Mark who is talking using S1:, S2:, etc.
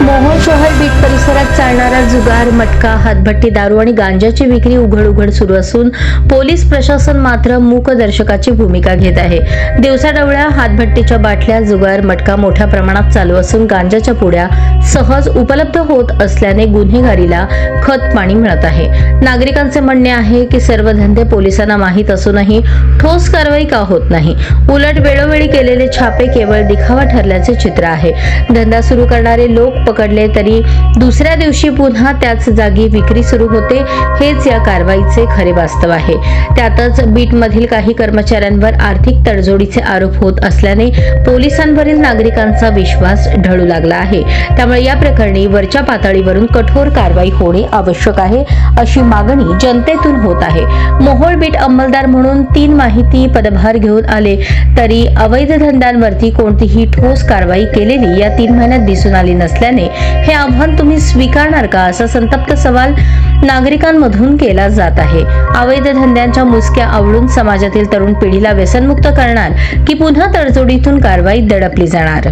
S1: मोहोळ शहर बीट परिसरात चालणारा जुगार मटका हातभट्टी दारू आणि गांजाची विक्री उघड उघड सुरू असून पोलीस प्रशासन मात्र मूकदर्शकाची भूमिका घेत आहे. दिवसाढवळ्या हातभट्टीच्या बाटल्या जुगार मटका मोठ्या प्रमाणात चालू असून गांजाच्या पुड्या सहज उपलब्ध होत असल्याने गुन्हेगारीला खत पाणी मिळत आहे. नागरिकांचे म्हणणे आहे की सर्व धंदे पोलिसांना माहीत असूनही ठोस कारवाई का होत नाही? उलट वेळोवेळी केलेले छापे केवळ दिखावा ठरल्याचे चित्र आहे. धंदा सुरू करणारे लोक पकडले तरी दुसऱ्या दिवशी पुन्हा त्याच जागी विक्री सुरू होते. हेच या कारवाईचे खरे वास्तव आहे. त्यातच बीटमधील काही कर्मचाऱ्यांवर आर्थिक तडजोडीचे आरोप होत असल्याने पोलिसांवरील नागरिकांचा विश्वास ढळू लागला आहे. त्यामुळे या प्रकरणी वरच्या पातळीवरून कठोर कारवाई होणे आवश्यक आहे अशी मागणी जनतेतून होत आहे. मोहोळ बीट अंमलदार म्हणून तीन माहिती पदभार घेऊन आले तरी अवैध धंद्यांवरती कोणतीही ठोस कारवाई केलेली या तीन महिन्यात दिसून आली नसल्याने हे आव्हान तुम्ही स्वीकारणार का असा संतप्त सवाल नागरिकांमधून केला जात आहे. अवैध धंद्यांच्या मुसक्या आवळून समाजातील तरुण पिढीला व्यसनमुक्त करणार की पुन्हा तडजोडीतून कारवाई दडपली जाणार?